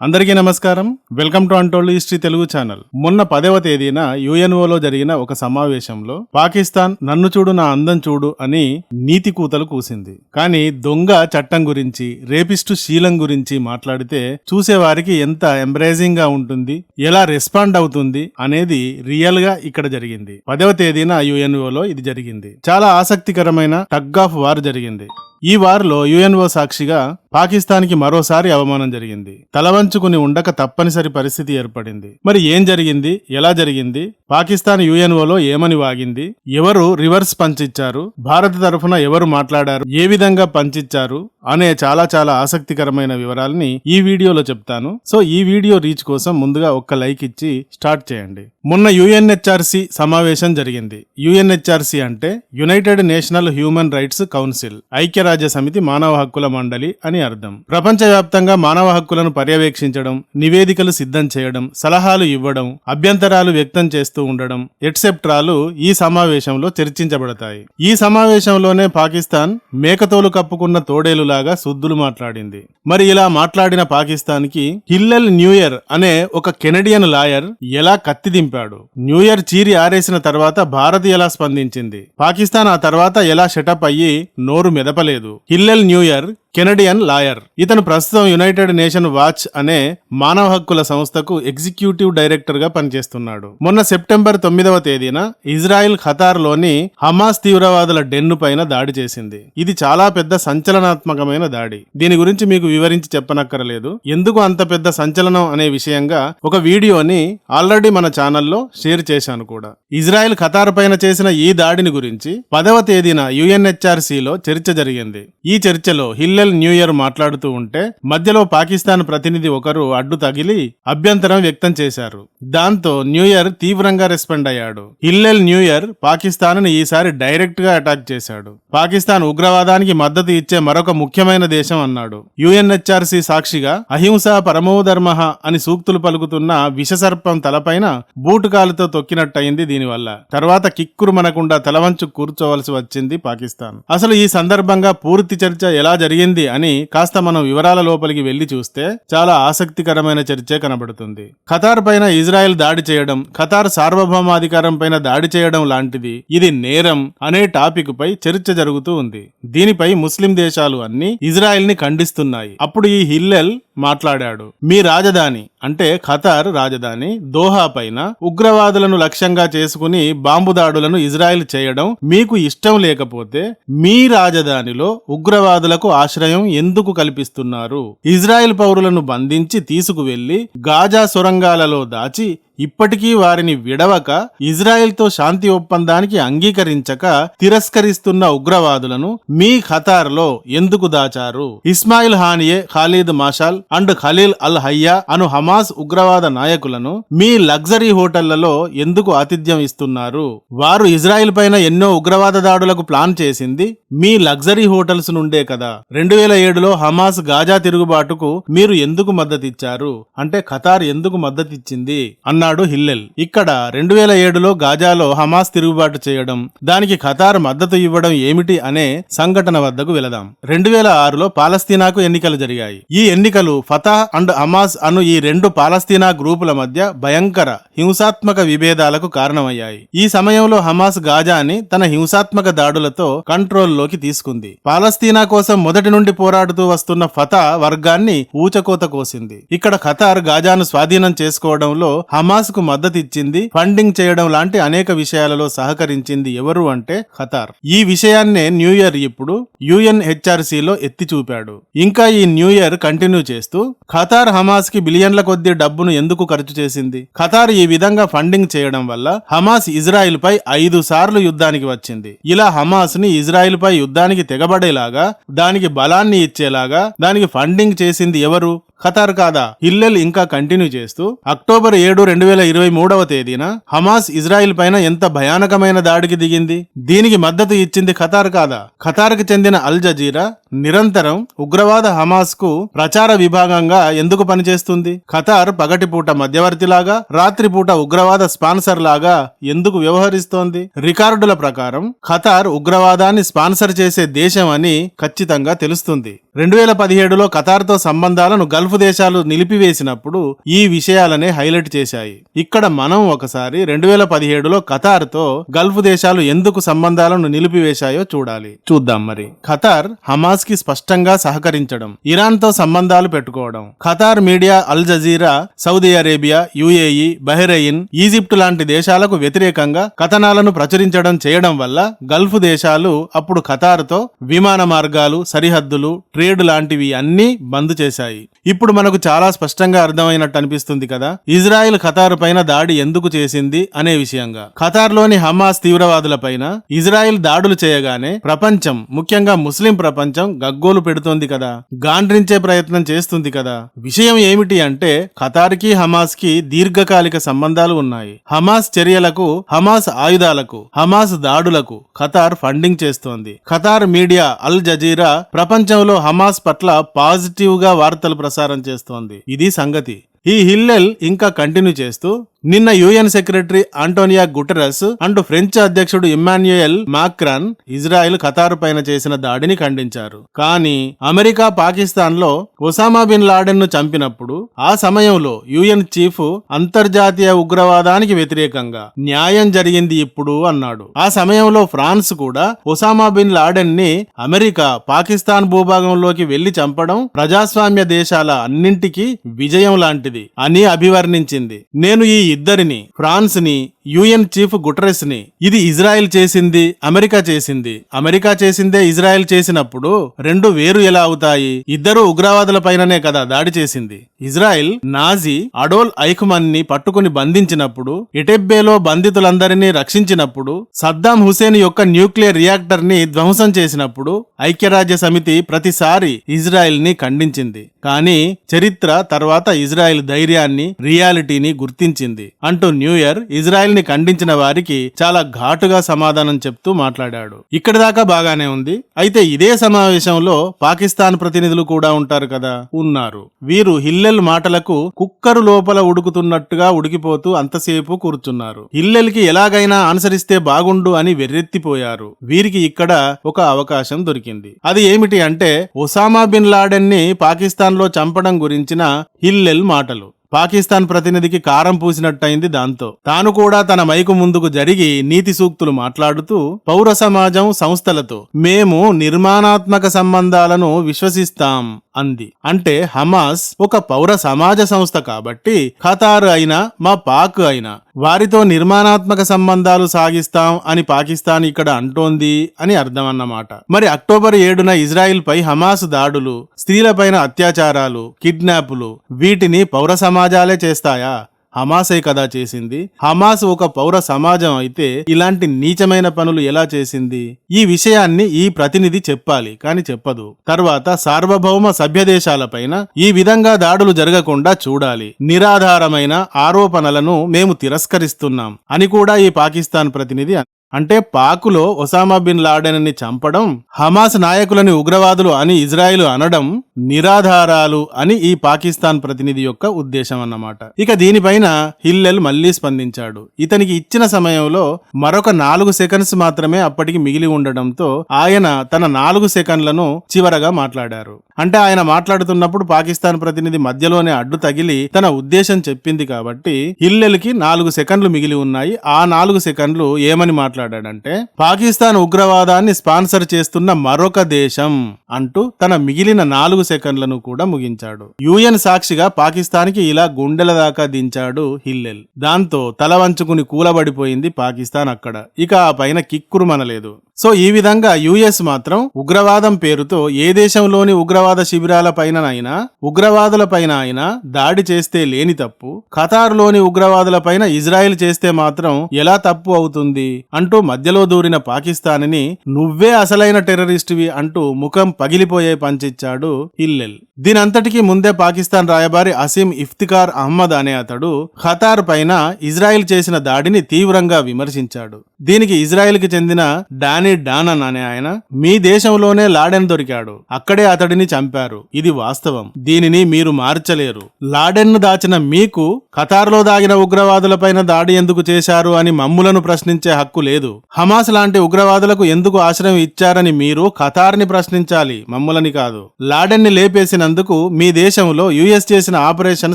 అందరికీ నమస్కారం. Welcome to untold history Telugu channel. మొన్న పదవ తేదీన యుఎన్ఓలో జరిగిన ఒక సమావేశంలో పాకిస్తాన్ నన్ను చూడు నా అందం చూడు అని నీతి కూతలు కూసింది. కానీ దొంగ చట్టం గురించి రేపిస్టు శీలం గురించి మాట్లాడితే చూసేవారికి ఎంత ఎంబ్రేజింగ్గా ఉంటుంది ఎలా రెస్పాండ్ అవుతుంది అనేది రియల్గా ఇక్కడ జరిగింది. పదవ తేదీన యుఎన్ఓలో ఇది జరిగింది. చాలా ఆసక్తికరమైన టగ్ ఆఫ్ వార్ జరిగింది. ఈ వారిలో యుఎన్ఓ సాక్షిగా పాకిస్తాన్కి మరోసారి అవమానం జరిగింది. తలవంచుకుని ఉండక తప్పనిసరి పరిస్థితి ఏర్పడింది. మరి ఏం జరిగింది? ఎలా జరిగింది? పాకిస్తాన్ యుఎన్ఓలో ఏమని వాగింది? ఎవరు రివర్స్ పంచిచ్చారు? భారత తరఫున ఎవరు మాట్లాడారు? ఏ విధంగా పంచిచ్చారు? అనే చాలా చాలా ఆసక్తికరమైన వివరాలని ఈ వీడియోలో చెప్తాను. సో ఈ వీడియో రీచ్ కోసం ముందుగా ఒక్క లైక్ ఇచ్చి స్టార్ట్ చేయండి. మొన్న యుఎన్హెచ్ఆర్సి సమావేశం జరిగింది. యుఎన్హెచ్ఆర్సి అంటే united national human rights council ఐక్యరాజ్య సమితి మానవ హక్కుల మండలి అని అర్థం. ప్రపంచవ్యాప్తంగా మానవ హక్కులను పర్యవేక్షించడం నివేదికలు సిద్ధం చేయడం సలహాలు ఇవ్వడం అభ్యంతరాలు వ్యక్తం చేస్తూ ఉండడం ఎట్సెప్ట్రాలు ఈ సమావేశంలో చర్చించబడతాయి. ఈ సమావేశంలోనే పాకిస్తాన్ మేకతోలు కప్పుకున్న తోడేలులాగా సుద్దులు మాట్లాడింది. మరి ఇలా మాట్లాడిన పాకిస్తాన్కి హిల్లెల్ న్యూ ఇయర్ అనే ఒక కెనడియన్ లాయర్ ఎలా కత్తి దింపాడు? న్యూ ఇయర్ చీరి ఆరేసిన తర్వాత భారత్ ఎలా స్పందించింది? పాకిస్తాన్ ఆ తర్వాత ఎలా షటప్ అయ్యి నోరు మెదపలేదు? Hillel Neuer Canadian lawyer. ఇతను ప్రస్తుతం యునైటెడ్ నేషన్ వాచ్ అనే మానవ హక్కుల సంస్థకు ఎగ్జిక్యూటివ్ డైరెక్టర్గా పనిచేస్తున్నాడు. మొన్న సెప్టెంబర్ తొమ్మిదవ తేదీన ఇజ్రాయెల్ ఖతార్లోని హమాస్ తీవ్రవాదుల డెన్ను పైన దాడి చేసింది. ఇది చాలా పెద్ద సంచలనాత్మకమైన దాడి. దీని గురించి మీకు వివరించి చెప్పనక్కరలేదు. ఎందుకు అంత పెద్ద సంచలనం అనే విషయంగా ఒక వీడియోని ఆల్రెడీ మన ఛానల్లో షేర్ చేశాను కూడా. ఇజ్రాయెల్ ఖతార్ పైన చేసిన ఈ దాడిని గురించి పదవ తేదీన యుఎన్హెచ్ఆర్సీలో చర్చ జరిగింది. ఈ చర్చలో హిల్లె న్యూ ఇయర్ మాట్లాడుతూ ఉంటే మధ్యలో పాకిస్తాన్ ప్రతినిధి ఒకరు అడ్డు తగిలి అభ్యంతరం వ్యక్తం చేశారు. దాంతో న్యూ ఇయర్ తీవ్రంగా రెస్పాండ్ అయ్యాడు. హిల్లెల్ న్యూ ఇయర్ పాకిస్తాన్ని ఈసారి డైరెక్ట్గా అటాక్ చేశాడు. పాకిస్తాన్ ఉగ్రవాదానికి మద్దతు ఇచ్చే మరొక ముఖ్యమైన దేశం అన్నాడు. యుఎన్హెచ్ఆర్సీ సాక్షిగా అహింస పరమోధర్మ అని సూక్తులు పలుకుతున్న విషసర్పం తలపైన బూటుకాలుతో తొక్కినట్టయింది దీనివల్ల. తర్వాత కిక్కురు మనకుండా తలవంచు కూర్చోవలసి వచ్చింది పాకిస్తాన్. అసలు ఈ సందర్భంగా పూర్తి చర్చ ఎలా జరిగింది? అని కాస్త మనం వివరాల లోపలికి వెళ్ళి చూస్తే చాలా ఆసక్తికరమైన చర్చే కనబడుతుంది. ఖతార్ పైన ఇజ్రాయెల్ దాడి చేయడం ఖతార్ సార్వభౌమాధికారం పైన దాడి చేయడం లాంటిది ఇది నేరం అనే టాపిక్ పై చర్చ జరుగుతూ ఉంది. దీనిపై ముస్లిం దేశాలు అన్ని ఇజ్రాయెల్ని ఖండిస్తున్నాయి. అప్పుడు ఈ హిల్లెల్ మాట్లాడాడు మీ రాజధాని అంటే ఖతార్ రాజధాని దోహా పైన ఉగ్రవాదులను లక్ష్యంగా చేసుకుని బాంబు దాడులను ఇజ్రాయెల్ చేయడం మీకు ఇష్టం లేకపోతే మీ రాజధానిలో ఉగ్రవాదులకు ఆశ్రయం ఎందుకు కల్పిస్తున్నారు? ఇజ్రాయెల్ పౌరులను బంధించి తీసుకువెళ్ళి గాజా సొరంగాలలో దాచి ఇప్పటికీ వారిని విడవక ఇజ్రాయెల్తో శాంతి ఒప్పందానికి అంగీకరించక తిరస్కరిస్తున్న ఉగ్రవాదులను మీ ఖతార్లో ఎందుకు దాచారు? Ismail Haniyeh Khaled Mashal and Khalil al Hayya Anu Hamas ఉగ్రవాద నాయకులను మీ లగ్జరీ హోటళ్ళలో ఎందుకు ఆతిథ్యం ఇస్తున్నారు? వారు ఇజ్రాయెల్ పైన ఎన్నో ఉగ్రవాద దాడులకు ప్లాన్ చేసింది మీ లగ్జరీ హోటల్స్ నుండే కదా. రెండు వేల ఏడులో హమాస్ గాజా తిరుగుబాటుకు మీరు ఎందుకు మద్దతిచ్చారు? అంటే ఖతార్ ఎందుకు మద్దతిచ్చింది? అన్న అన్నాడు హిల్లెల్. ఇక్కడ రెండు వేల ఏడులో గాజాలో హమాస్ తిరుగుబాటు చేయడం దానికి ఖతార్ మద్దతు ఇవ్వడం ఏమిటి అనే సంఘటన వద్దకు వెళదాం. రెండు వేల ఆరులో పాలస్తీనాకు ఎన్నికలు జరిగాయి. ఈ ఎన్నికలు ఫతా అండ్ హమాస్ అను ఈ రెండు పాలస్తీనా గ్రూపుల మధ్య భయంకర హింసాత్మక విభేదాలకు కారణమయ్యాయి. ఈ సమయంలో హమాస్ గాజాని తన హింసాత్మక దాడులతో కంట్రోల్లోకి తీసుకుంది. పాలస్తీనా కోసం మొదటి నుండి పోరాడుతూ వస్తున్న ఫతా వర్గాన్ని ఊచకోత కోసింది. ఇక్కడ ఖతార్ గాజాను స్వాధీనం చేసుకోవడంలో హమాస్ కు మద్దతు ఇచ్చింది ఫండింగ్ చేయడం లాంటి అనేక విషయాలలో సహకరించింది ఎవరు అంటే ఖతార్. ఈ విషయాన్నే న్యూ ఇయర్ ఇప్పుడు యుఎన్హెచ్ఆర్సీ లో ఎత్తి చూపాడు. ఇంకా ఈ న్యూ ఇయర్ కంటిన్యూ చేస్తూ ఖతార్ హమాస్కి బిలియన్ల కొద్ది డబ్బును ఎందుకు ఖర్చు చేసింది? ఖతార్ ఈ విధంగా ఫండింగ్ చేయడం వల్ల హమాస్ ఇజ్రాయిల్ పై ఐదు సార్లు యుద్ధానికి వచ్చింది. ఇలా హమాస్ని ఇజ్రాయిల్ పై యుద్ధానికి తెగబడేలాగా దానికి బలాన్ని ఇచ్చేలాగా దానికి ఫండింగ్ చేసింది ఎవరు? ఖతార్ కాదా? హిల్లెల్ ఇంకా కంటిన్యూ చేస్తూ అక్టోబర్ ఏడు రెండు వేల ఇరవై మూడవ తేదీన హమాస్ ఇజ్రాయిల్ పైన ఎంత భయానకమైన దాడికి దిగింది? దీనికి మద్దతు ఇచ్చింది ఖతార్ కాదా? ఖతార్కి చెందిన అల్ జజీరా నిరంతరం ఉగ్రవాద హమాస్కు ప్రచార విభాగంగా ఎందుకు పనిచేస్తుంది? ఖతార్ పగటిపూట మధ్యవర్తిలాగా రాత్రిపూట ఉగ్రవాద స్పాన్సర్ లాగా ఎందుకు వ్యవహరిస్తోంది? రికార్డుల ప్రకారం ఖతార్ ఉగ్రవాదాన్ని స్పాన్సర్ చేసే దేశం అని ఖచ్చితంగా తెలుస్తుంది. రెండు వేల పదిహేడులో ఖతార్తో సంబంధాలను గల్ఫ్ దేశాలు నిలిపివేసినప్పుడు ఈ విషయాలనే హైలైట్ చేశాయి. ఇక్కడ మనం ఒకసారి రెండు వేల పదిహేడులో ఖతార్తో గల్ఫ్ దేశాలు ఎందుకు సంబంధాలను నిలిపివేశాయో చూడాలి. చూద్దాం మరి. ఖతార్ హమాస్ కి స్పష్టంగా సహకరించడం ఇరాన్తో సంబంధాలు పెట్టుకోవడం Qatar media al Jazeera Saudi Arabia UAE Bahrain Egypt లాంటి దేశాలకు వ్యతిరేకంగా కథనాలను ప్రచురించడం చేయడం వల్ల గల్ఫ్ దేశాలు అప్పుడు ఖతార్తో విమాన మార్గాలు సరిహద్దులు ట్రేడ్ లాంటివి అన్నీ బంద్ చేశాయి. ఇప్పుడు మనకు చాలా స్పష్టంగా అర్థమైనట్టు అనిపిస్తుంది కదా ఇజ్రాయెల్ ఖతార్ పైన దాడి ఎందుకు చేసింది అనే విషయంగా. ఖతార్లోని హమాస్ తీవ్రవాదుల పైన ఇజ్రాయెల్ దాడులు చేయగానే ప్రపంచం ముఖ్యంగా ముస్లిం ప్రపంచం గగ్గోలు పెడుతోంది కదా గాండ్రించే ప్రయత్నం చేస్తుంది కదా. విషయం ఏమిటి అంటే ఖతార్కి హమాస్కి దీర్ఘకాలిక సంబంధాలు ఉన్నాయి. హమాస్ చర్యలకు హమాస్ ఆయుధాలకు హమాస్ దాడులకు ఖతార్ ఫండింగ్ చేస్తోంది. ఖతార్ మీడియా అల్ జజీరా ప్రపంచంలో హమాస్ పట్ల పాజిటివ్గా వార్తలు ప్రసారం చేస్తోంది. ఇది సంగతి. ఈ హిల్లెల్ ఇంకా కంటిన్యూ చేస్తూ నిన్న UN secretary Antonio Guterres and French అధ్యక్షుడు ఇమ్మాన్యుయల్ మాక్రాన్ ఇజ్రాయెల్ ఖతార్ పైన చేసిన దాడిని ఖండించారు. కానీ అమెరికా పాకిస్తాన్లో ఒసామా బిన్ లాడెన్ను చంపినప్పుడు ఆ సమయంలో యుఎన్ చీఫ్ అంతర్జాతీయ ఉగ్రవాదానికి వ్యతిరేకంగా న్యాయం జరిగింది ఇప్పుడు అన్నాడు. ఆ సమయంలో ఫ్రాన్స్ కూడా ఒసామా బిన్ లాడెన్ని అమెరికా పాకిస్తాన్ భూభాగంలోకి వెళ్ళి చంపడం ప్రజాస్వామ్య దేశాల అన్నింటికీ విజయం లాంటిది. అని అభివర్ణించింది. నేను ఈ ఇద్దరిని ఫ్రాన్స్ని యుఎన్ చీఫ్ గుటరెస్ని ఇది ఇజ్రాయెల్ చేసింది అమెరికా చేసింది. అమెరికా చేసిందే ఇజ్రాయెల్ చేసినప్పుడు రెండు వేరు ఎలా అవుతాయి? ఇద్దరు ఉగ్రవాదుల పైననే కదా దాడి చేసింది. ఇజ్రాయెల్ నాజీ అడోల్ ఐఖ్మన్ని పట్టుకుని బంధించినప్పుడు ఇటెబ్బేలో బంధితులందరినీ రక్షించినప్పుడు సద్దాం హుసేన్ యొక్క న్యూక్లియర్ రియాక్టర్ని ధ్వంసం చేసినప్పుడు ఐక్యరాజ్య సమితి ప్రతిసారి ఇజ్రాయెల్ని ఖండించింది. కానీ చరిత్ర తర్వాత ఇజ్రాయెల్ ధైర్యాన్ని రియాలిటీని గుర్తించింది. అంటూ న్యూ ఇయర్ ఇజ్రాయెల్ని ఖండించిన వారికి చాలా ఘాటుగా సమాధానం చెప్తూ మాట్లాడాడు. ఇక్కడి దాకా బాగానే ఉంది. అయితే ఇదే సమావేశంలో పాకిస్తాన్ ప్రతినిధులు కూడా ఉంటారు కదా ఉన్నారు. వీరు హిల్లెల్ మాటలకు కుక్కరు లోపల ఉడుకుతున్నట్టుగా ఉడికిపోతూ అంతసేపు కూర్చున్నారు. హిల్లెల్కి ఎలాగైనా అనుసరిస్తే బాగుండు అని వెర్రెత్తిపోయారు. వీరికి ఇక్కడ ఒక అవకాశం దొరికింది. అది ఏమిటి అంటే ఒసామా బిన్ లాడెన్ని పాకిస్తాన్లో చంపడం గురించిన హిల్లెల్ మాటలు. పాకిస్తాన్ ప్రతినిధికి కారం పూసినట్టయింది దాంతో. తాను కూడా తన మైకు ముందుకు జరిగి నీతి సూక్తులు మాట్లాడుతూ పౌర సమాజం సంస్థలతో మేము నిర్మాణాత్మక సంబంధాలను విశ్వసిస్తాం అంది. అంటే హమాస్ ఒక పౌర సమాజ సంస్థ కాబట్టి ఖతార్ అయినా మా పాక్ అయినా వారితో నిర్మాణాత్మక సంబంధాలు సాగిస్తాం అని పాకిస్తాన్ ఇక్కడ అంటోంది అని అర్థం అన్నమాట మరి అక్టోబర్ ఏడున ఇజ్రాయిల్ పై హమాస్ దాడులు స్త్రీలపైన అత్యాచారాలు కిడ్నాపులు వీటిని పౌర సమాజాలే చేస్తాయా? హమాసే కదా చేసింది? హమాస్ ఒక పౌర సమాజం అయితే ఇలాంటి నీచమైన పనులు ఎలా చేసింది? ఈ విషయాన్ని ఈ ప్రతినిధి చెప్పాలి కాని చెప్పదు. తర్వాత సార్వభౌమ సభ్య దేశాలపైన ఈ విధంగా దాడులు జరగకుండా చూడాలి. నిరాధారమైన ఆరోపణలను మేము తిరస్కరిస్తున్నాం అని కూడా ఈ పాకిస్తాన్ ప్రతినిధి అంటే పాకులో ఒసామా బిన్ లాడెన్ని చంపడం హమాస్ నాయకులని ఉగ్రవాదులు అని ఇజ్రాయిల్ అనడం నిరాధారాలు అని ఈ పాకిస్తాన్ ప్రతినిధి యొక్క ఉద్దేశం అన్నమాట. ఇక దీనిపైన హిల్లెల్ మళ్ళీ స్పందించాడు. ఇతనికి ఇచ్చిన సమయంలో మరొక నాలుగు సెకండ్స్ మాత్రమే అప్పటికి మిగిలి ఉండడంతో ఆయన తన నాలుగు సెకండ్లను చివరగా మాట్లాడారు. అంటే ఆయన మాట్లాడుతున్నప్పుడు పాకిస్తాన్ ప్రతినిధి మధ్యలోనే అడ్డు తగిలి తన ఉద్దేశం చెప్పింది కాబట్టి హిల్లెల్కి నాలుగు సెకండ్లు మిగిలి ఉన్నాయి. ఆ నాలుగు సెకండ్లు ఏమని మాట్లాడాడంటే పాకిస్తాన్ ఉగ్రవాదాన్ని స్పాన్సర్ చేస్తున్న మరొక దేశం అంటూ తన మిగిలిన నాలుగు సెకండ్లను కూడా ముగించాడు. యుఎన్ సాక్షిగా పాకిస్తాన్కి ఇలా గుండెల దాకా దించాడు హిల్లెల్. దాంతో తల వంచుకుని కూలబడిపోయింది పాకిస్తాన్ అక్కడ. ఇక ఆ పైన కిక్కురు మనలేదు. సో ఈ విధంగా యుఎస్ మాత్రం ఉగ్రవాదం పేరుతో ఏ దేశంలోని ఉగ్రవాద శిబిరాల పైననైనా ఉగ్రవాదుల పైన అయినా దాడి చేస్తే లేని తప్పు ఖతార్లోని ఉగ్రవాదుల పైన ఇజ్రాయెల్ చేస్తే మాత్రం ఎలా తప్పు అవుతుంది అంటూ మధ్యలో దూరిన పాకిస్తాన్ని నువ్వే అసలైన టెర్రరిస్టువి అంటూ ముఖం పగిలిపోయే పంచిచ్చాడు హిల్లెల్ దీనంతటికీ ముందే పాకిస్తాన్ రాయబారి అసీం ఇఫ్తికార్ అహ్మద్ అనే అతడు ఖతార్ పైన ఇజ్రాయెల్ చేసిన దాడిని తీవ్రంగా విమర్శించాడు. దీనికి ఇజ్రాయెల్కి చెందిన డానీ డానన్ అనే ఆయన మీ దేశంలోనే లాడెన్ దొరికాడు. అక్కడే అతడిని చంపారు. ఇది వాస్తవం. దీనిని మీరు మార్చలేరు. లాడెన్ను దాచిన మీకు ఖతార్లో దాగిన ఉగ్రవాదులపైన దాడి ఎందుకు చేశారు అని మమ్ములను ప్రశ్నించే హక్కు లేదు. హమాస్ లాంటి ఉగ్రవాదులకు ఎందుకు ఆశ్రయం ఇచ్చారని మీరు ఖతార్ని ప్రశ్నించాలి. మమ్ములని కాదు. లాడెన్ని లేపేసిన చేసినందుకు మీ దేశంలో యుఎస్ చేసిన ఆపరేషన్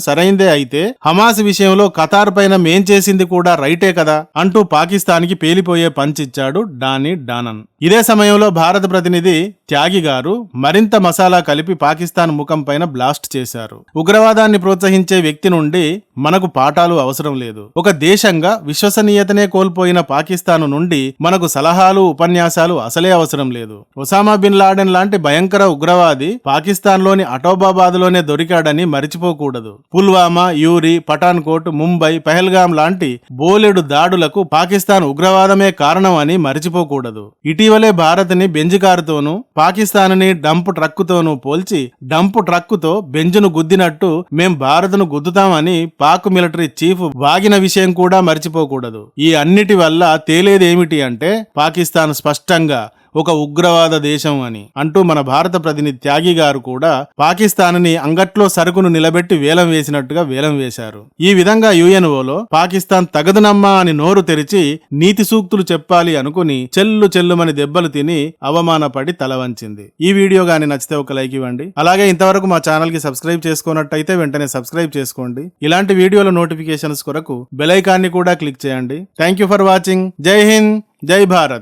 సరైందే అయితే హమాస్ విషయంలో ఖతార్ పైన మేం చేసింది కూడా రైటే కదా అంటూ పాకిస్తాన్కి పేలిపోయే పంచిచ్చాడు డానీ డానన్. ఇదే సమయంలో భారత ప్రతినిధి త్యాగి గారు మరింత మసాలా కలిపి పాకిస్తాన్ ముఖం పైన బ్లాస్ట్ చేశారు. ఉగ్రవాదాన్ని ప్రోత్సహించే వ్యక్తి నుండి మనకు పాఠాలు అవసరం లేదు. ఒక దేశంగా విశ్వసనీయతనే కోల్పోయిన పాకిస్తాన్ నుండి మనకు సలహాలు ఉపన్యాసాలు అసలే అవసరం లేదు. ఒసామా బిన్ లాడెన్ లాంటి భయంకర ఉగ్రవాది పాకిస్తాన్లోని అటోబాబాద్లోనే దొరికాడని మరిచిపోకూడదు. పుల్వామా యూరి పఠాన్కోట్ ముంబై పెహల్గాం లాంటి బోలెడు దాడులకు పాకిస్తాన్ ఉగ్రవాదమే కారణం అని మరిచిపోకూడదు. ఇటీవలే భారత్ని బెంజికారుతోనూ బెంజ్ కారుతోనూ డంప్ ట్రక్కుతోనూ పోల్చి డంప్ ట్రక్కుతో బెంజును గుద్దినట్టు మేం భారత్ను గుద్దుతామని పాక్ మిలిటరీ చీఫ్ వాగిన విషయం కూడా మర్చిపోకూడదు. ఈ అన్నిటి వల్ల తేలేదేమిటి అంటే పాకిస్తాన్ స్పష్టంగా ఒక ఉగ్రవాద దేశం అని అంటూ మన భారత ప్రతినిధి త్యాగి గారు కూడా పాకిస్తాన్ని అంగట్లో సరుకును నిలబెట్టి వేలం వేసినట్టుగా వేలం వేశారు. ఈ విధంగా యుఎన్ఓలో పాకిస్తాన్ తగదునమ్మా అని నోరు తెరిచి నీతి సూక్తులు చెప్పాలి అనుకుని చెల్లు చెల్లుమని దెబ్బలు తిని అవమానపడి తలవంచింది ఈ వీడియో గాని నచ్చితే ఒక లైక్ ఇవ్వండి. అలాగే ఇంతవరకు మా ఛానల్కి సబ్స్క్రైబ్ చేసుకున్నట్టయితే వెంటనే సబ్స్క్రైబ్ చేసుకోండి. ఇలాంటి వీడియోల నోటిఫికేషన్స్ కొరకు బెలైకాన్ని కూడా క్లిక్ చేయండి. Thank you for watching. జై హింద్. జై భారత్.